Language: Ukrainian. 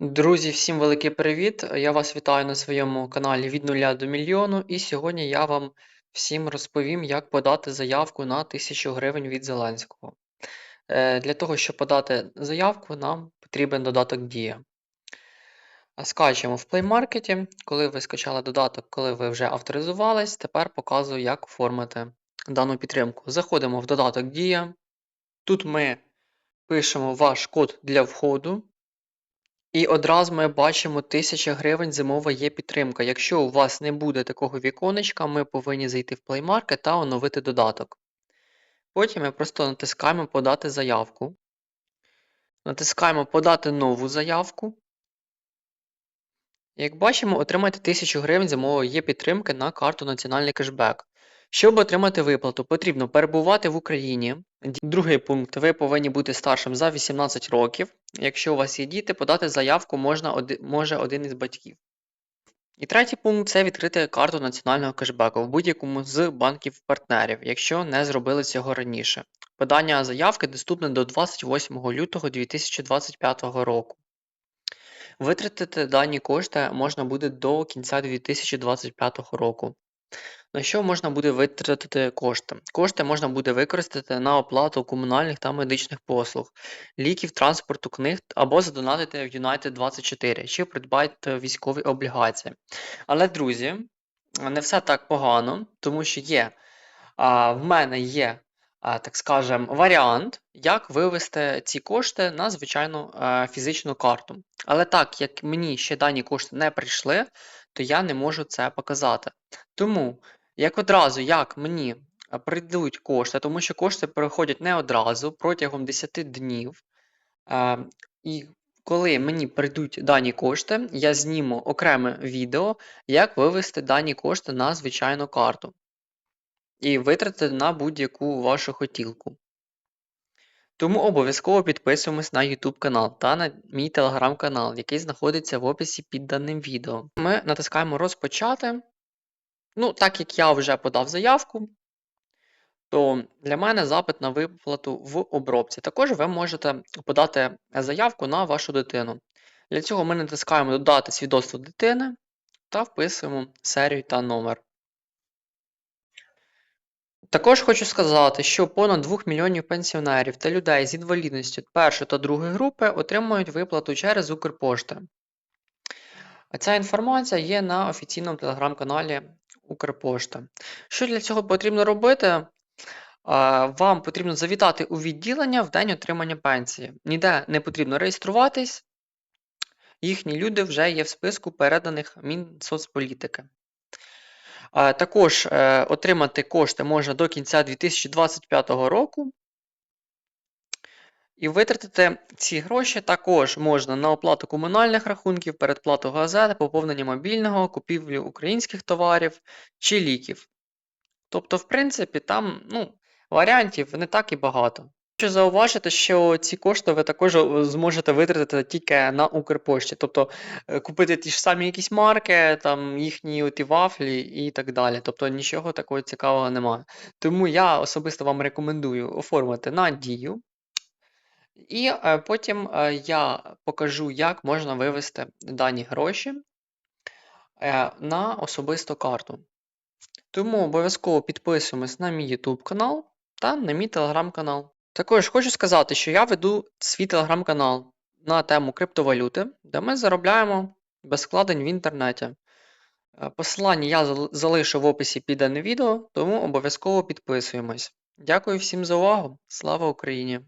Друзі, всім великий привіт! Я вас вітаю на своєму каналі від нуля до мільйону. І сьогодні я вам всім розповім, як подати заявку на 1000 гривень від Зеленського. Е, Для того, щоб подати заявку, нам потрібен додаток Дія. Скачуємо в Play Market. Коли ви скачали додаток, коли ви вже авторизувались, тепер показую, як оформити дану підтримку. Заходимо в додаток Дія. Тут ми пишемо ваш код для входу. І одразу ми бачимо 1000 гривень зимова є підтримка. Якщо у вас не буде такого віконечка, ми повинні зайти в Play Market та оновити додаток. Потім ми просто натискаємо Подати заявку. Натискаємо Подати нову заявку. Як бачимо, отримати 1000 гривень зимової є підтримки на карту Національний кешбек. Щоб отримати виплату, потрібно перебувати в Україні. Другий пункт. Ви повинні бути старшим за 18 років. Якщо у вас є діти, подати заявку можна може один із батьків. І третій пункт це відкрити карту національного кешбеку в будь-якому з банків-партнерів, якщо не зробили цього раніше. Подання заявки доступне до 28 лютого 2025 року. Витратити дані кошти можна буде до кінця 2025 року. На що можна буде витратити кошти? Кошти можна буде використати на оплату комунальних та медичних послуг, ліків, транспорту, книг або задонатити в United24 чи придбати військові облігації. Але, друзі, не все так погано, тому що є, а, в мене є, а, так скажем, варіант, як вивести ці кошти на звичайну а, фізичну карту. Але так як мені ще дані кошти не прийшли, то я не можу це показати. Тому як одразу, як мені прийдуть кошти, тому що кошти приходять не одразу протягом 10 днів. А, і коли мені прийдуть дані кошти, я зніму окреме відео, як вивести дані кошти на звичайну карту і витратити на будь-яку вашу хотілку. Тому обов'язково підписуємось на YouTube канал та на мій телеграм-канал, який знаходиться в описі під даним відео. Ми натискаємо розпочати. Ну, так як я вже подав заявку, то для мене запит на виплату в обробці. Також ви можете подати заявку на вашу дитину. Для цього ми натискаємо Додати свідоцтво дитини та вписуємо серію та номер. Також хочу сказати, що понад 2 мільйонів пенсіонерів та людей з інвалідністю першої та другої групи отримують виплату через Укрпошти. Ця інформація є на офіційному телеграм-каналі Укрпошта. Що для цього потрібно робити? Вам потрібно завітати у відділення в день отримання пенсії. Ніде не потрібно реєструватись. Їхні люди вже є в списку переданих Мінсоцполітики. Також е, отримати кошти можна до кінця 2025 року. І витратити ці гроші також можна на оплату комунальних рахунків, передплату газет, поповнення мобільного, купівлю українських товарів чи ліків. Тобто, в принципі, там ну, варіантів не так і багато. Хочу зауважити, що ці кошти ви також е, зможете витратити тільки на Укрпошті. Тобто е, купити ті ж самі якісь марки, там їхні оті вафлі і так далі. Тобто нічого такого цікавого немає. Тому я особисто вам рекомендую оформити на дію. І е, потім я покажу, як можна вивести дані гроші на особисту карту. Тому обов'язково підписуємось на мій YouTube канал та на мій телеграм-канал. Також хочу сказати, що я веду свій телеграм-канал на тему криптовалюти, де ми заробляємо без складень в інтернеті. Е, Посилання я залишу в описі під дане відео, тому обов'язково підписуємось. Дякую всім за увагу. Слава Україні!